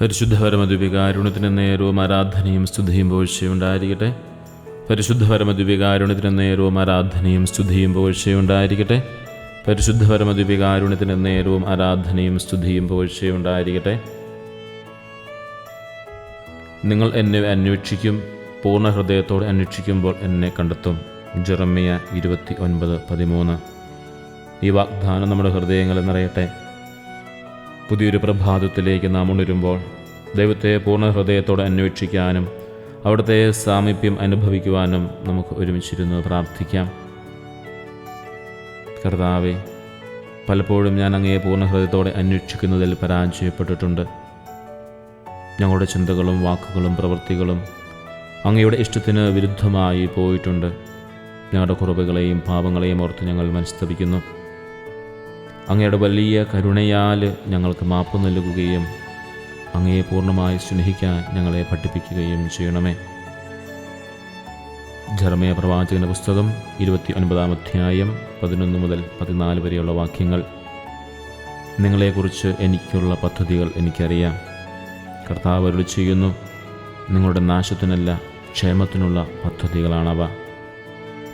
പരിശുദ്ധ പരമദ്വികാരുണ്യത്തിന് നേരവും ആരാധനയും സ്തുതിയും പോഴ്ചയുണ്ടായിരിക്കട്ടെ ഉണ്ടായിരിക്കട്ടെ. പരിശുദ്ധ പരമദ്വികാരുണ്യത്തിന് നേരവും ആരാധനയും സ്തുതിയും പോഴ്ചയുണ്ടായിരിക്കട്ടെ ഉണ്ടായിരിക്കട്ടെ. പരിശുദ്ധ പരമദ്വികാരുണ്യത്തിന് നേരവും ആരാധനയും സ്തുതിയും പോഴ്ചയുണ്ടായിരിക്കട്ടെ നിങ്ങൾ എന്നെ അന്വേഷിക്കും പൂർണ ഹൃദയത്തോടെ അന്വേഷിക്കുമ്പോൾ എന്നെ കണ്ടെത്തും. ജെറമ്മിയ ഇരുപത്തി ഒൻപത് പതിമൂന്ന്. ഈ വാഗ്ദാനം നമ്മുടെ ഹൃദയങ്ങളിൽ നിറയട്ടെ. പുതിയൊരു പ്രഭാതത്തിലേക്ക് നാം ഉണരുമ്പോൾ ദൈവത്തെ പൂർണ ഹൃദയത്തോടെ അന്വേഷിക്കാനും അവിടുത്തെ സാമീപ്യം അനുഭവിക്കുവാനും നമുക്ക് ഒരുമിച്ചിരുന്ന് പ്രാർത്ഥിക്കാം. കർത്താവെ പലപ്പോഴും ഞാൻ അങ്ങയെ പൂർണ ഹൃദയത്തോടെ അന്വേഷിക്കുന്നതിൽ പരാജയപ്പെട്ടിട്ടുണ്ട്. ഞങ്ങളുടെ ചിന്തകളും വാക്കുകളും പ്രവൃത്തികളും അങ്ങയുടെ ഇഷ്ടത്തിന് വിരുദ്ധമായി പോയിട്ടുണ്ട്. ഞങ്ങളുടെ കുറവുകളെയും പാപങ്ങളെയും ഓർത്ത് ഞങ്ങൾ മനസ്തപിക്കുന്നു. അങ്ങയുടെ വലിയ കരുണയാൽ ഞങ്ങൾക്ക് മാപ്പ് നൽകുകയും അങ്ങയെ പൂർണമായി സ്നേഹിക്കാൻ ഞങ്ങളെ പഠിപ്പിക്കുകയും ചെയ്യണമേ. ജർമ്മയ പ്രവാചകന്റെ പുസ്തകം ഇരുപത്തി ഒൻപതാം അധ്യായം പതിനൊന്ന് മുതൽ പതിനാല് വരെയുള്ള വാക്യങ്ങൾ. നിങ്ങളെക്കുറിച്ച് എനിക്കുള്ള പദ്ധതികൾ എനിക്കറിയാം. കർത്താവ് അരുളി ചെയ്യുന്നു നിങ്ങളുടെ നാശത്തിനല്ല ക്ഷേമത്തിനുള്ള പദ്ധതികളാണവ.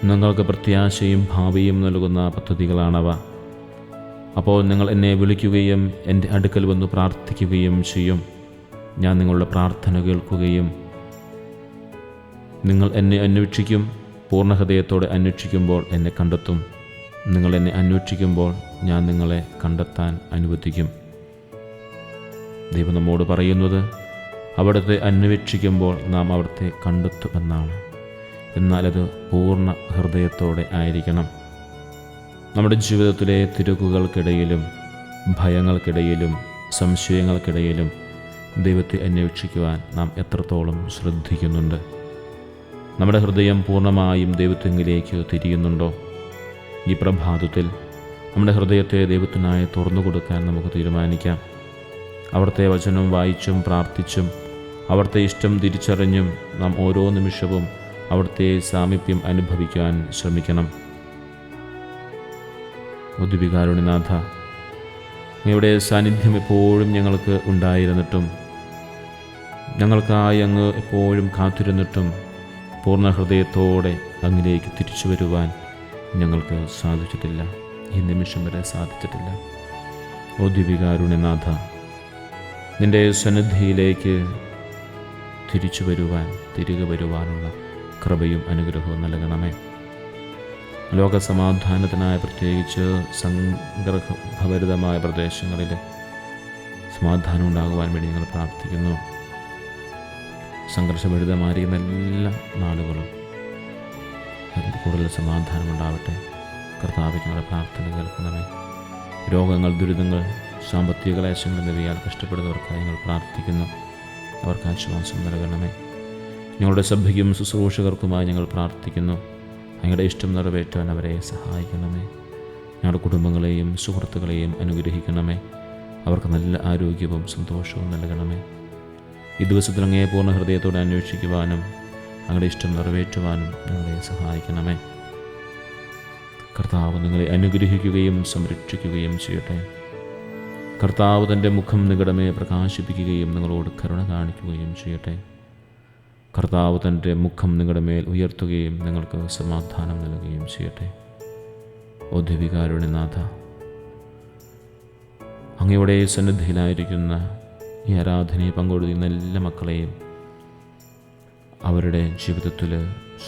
നിങ്ങൾക്ക് പ്രത്യാശയും ഭാവിയും നൽകുന്ന പദ്ധതികളാണവ. അപ്പോൾ നിങ്ങൾ എന്നെ വിളിക്കുകയും എന്റെ അടുക്കൽ വന്ന് പ്രാർത്ഥിക്കുകയും ചെയ്യും. ഞാൻ നിങ്ങളുടെ പ്രാർത്ഥന കേൾക്കുകയും നിങ്ങൾ എന്നെ അന്വേഷിക്കും പൂർണ ഹൃദയത്തോടെ അന്വേഷിക്കുമ്പോൾ എന്നെ കണ്ടെത്തും. നിങ്ങൾ എന്നെ അന്വേഷിക്കുമ്പോൾ ഞാൻ നിങ്ങളെ കണ്ടെത്താൻ അനുവദിക്കും. ദൈവം നമ്മോട് പറയുന്നത് അവിടുത്തെ അന്വേഷിക്കുമ്പോൾ നാം അവിടുത്തെ കണ്ടെത്തുമെന്നാണ്. എന്നാലത് പൂർണ ഹൃദയത്തോടെ ആയിരിക്കണം. നമ്മുടെ ജീവിതത്തിലെ തിരക്കുകൾക്കിടയിലും ഭയങ്ങൾക്കിടയിലും സംശയങ്ങൾക്കിടയിലും ദൈവത്തെ അന്വേഷിക്കുവാൻ നാം എത്രത്തോളം ശ്രദ്ധിക്കുന്നുണ്ട്? നമ്മുടെ ഹൃദയം പൂർണമായും ദൈവത്തെങ്കിലേക്ക് തിരിയുന്നുണ്ടോ? ഈ പ്രഭാതത്തിൽ നമ്മുടെ ഹൃദയത്തെ ദൈവത്തിനായി തുറന്നു കൊടുക്കാൻ നമുക്ക് തീരുമാനിക്കാം. അവിടുത്തെ വചനം വായിച്ചും പ്രാർത്ഥിച്ചും അവിടുത്തെ ഇഷ്ടം തിരിച്ചറിഞ്ഞും നാം ഓരോ നിമിഷവും അവിടുത്തെ സാമീപ്യം അനുഭവിക്കാൻ ശ്രമിക്കണം. ഉദ്വികാരുണിനാഥ അങ്ങയുടെ സാന്നിധ്യം എപ്പോഴും ഞങ്ങൾക്ക് ഉണ്ടായിരുന്നിട്ടും ഞങ്ങൾക്കായി അങ്ങ് എപ്പോഴും കാത്തിരുന്നിട്ടും പൂർണ ഹൃദയത്തോടെ അങ്ങിലേക്ക് തിരിച്ചു വരുവാൻ ഞങ്ങൾക്ക് സാധിച്ചിട്ടില്ല. ഈ നിമിഷം വരെ സാധിച്ചിട്ടില്ല. ഓ ദിവികാരുണ്യനാഥ നിന്റെ സന്നിധിയിലേക്ക് തിരിച്ചു വരുവാൻ തിരികെ വരുവാനുള്ള കൃപയും അനുഗ്രഹവും നൽകണമേ. ലോകസമാധാനത്തിനായി പ്രത്യേകിച്ച് സംഗ്രഹഭരിതമായ പ്രദേശങ്ങളിൽ സമാധാനം ഉണ്ടാകുവാൻ വേണ്ടി ഞങ്ങൾ പ്രാർത്ഥിക്കുന്നു. സംഘർഷഭരിതമായിരിക്കുന്ന എല്ലാ അതിൽ കൂടുതൽ സമാധാനം ഉണ്ടാവട്ടെ. കർത്താവ് ഞങ്ങളുടെ പ്രാർത്ഥന കേൾക്കണമേ രോഗങ്ങൾ ദുരിതങ്ങൾ സാമ്പത്തിക ക്ലേശങ്ങൾ എന്നിവയാൽ കഷ്ടപ്പെടുന്നവർക്കായി ഞങ്ങൾ പ്രാർത്ഥിക്കുന്നു. അവർക്ക് ആശ്വാസം നൽകണമേ. ഞങ്ങളുടെ സഭയ്ക്കും ശുശ്രൂഷകർക്കുമായി ഞങ്ങൾ പ്രാർത്ഥിക്കുന്നു. അങ്ങയുടെ ഇഷ്ടം നിറവേറ്റാൻ അവരെ സഹായിക്കണമേ. ഞങ്ങളുടെ കുടുംബങ്ങളെയും സുഹൃത്തുക്കളെയും അനുഗ്രഹിക്കണമേ. അവർക്ക് നല്ല ആരോഗ്യവും സന്തോഷവും നൽകണമേ. ഈ ദിവസത്തിൽ അങ്ങേ പൂർണ ഹൃദയത്തോടെ അന്വേഷിക്കുവാനും അങ്ങയുടെ ഇഷ്ടം നിറവേറ്റുവാനും ഞങ്ങളെ സഹായിക്കണമേ. കർത്താവ് നിങ്ങളെ അനുഗ്രഹിക്കുകയും സംരക്ഷിക്കുകയും ചെയ്യട്ടെ. കർത്താവ് തന്റെ മുഖം നിഗടമേ പ്രകാശിപ്പിക്കുകയും നിങ്ങളോട് കരുണ കാണിക്കുകയും ചെയ്യട്ടെ. കർത്താവ് തന്റെ മുഖം നിങ്ങളുടെ മേൽ ഉയർത്തുകയും നിങ്ങൾക്ക് സമാധാനം നൽകുകയും ചെയ്യട്ടെ. ഓ അങ്ങയുടെ സന്നിധിയിലായിരിക്കുന്ന ഈ ആരാധനയെ പങ്കുകൊടുക്കുന്ന എല്ലാ മക്കളെയും അവരുടെ ജീവിതത്തിൽ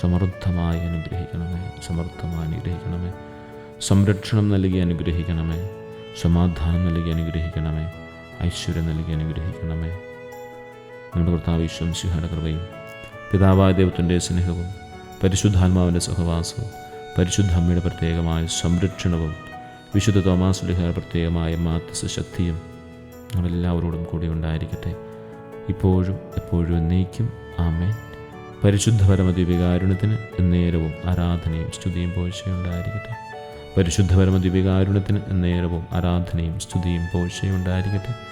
സമൃദ്ധമായി അനുഗ്രഹിക്കണമേ സമൃദ്ധമായി അനുഗ്രഹിക്കണമേ. സംരക്ഷണം നൽകി അനുഗ്രഹിക്കണമേ സമാധാനം നൽകി അനുഗ്രഹിക്കണമേ ഐശ്വര്യം നൽകി അനുഗ്രഹിക്കണമേ. നമ്മുടെ കർത്താവ് ഈശ്വരം കൃപയും പിതാവായ ദൈവത്തിന്റെ സ്നേഹവും പരിശുദ്ധാത്മാവിന്റെ സഹവാസവും പരിശുദ്ധ അമ്മയുടെ പ്രത്യേകമായ സംരക്ഷണവും വിശുദ്ധ തോമാസ് പ്രത്യേകമായ മാത്തസ ശക്തിയും നമ്മളെല്ലാവരോടും കൂടി ഉണ്ടായിരിക്കട്ടെ. ഇപ്പോഴും എപ്പോഴും എന്നേക്കും ആമേൻ. പരിശുദ്ധ പരമദിവികാരുണ്യത്തിന് എന്നേരവും ആരാധനയും സ്തുതിയും പോഴ്ചയുണ്ടായിരിക്കട്ടെ. പരിശുദ്ധ പരമദിവികാരുണ്യത്തിന് എന്നേരവും ആരാധനയും സ്തുതിയും പോഴ്ചയുണ്ടായിരിക്കട്ടെ.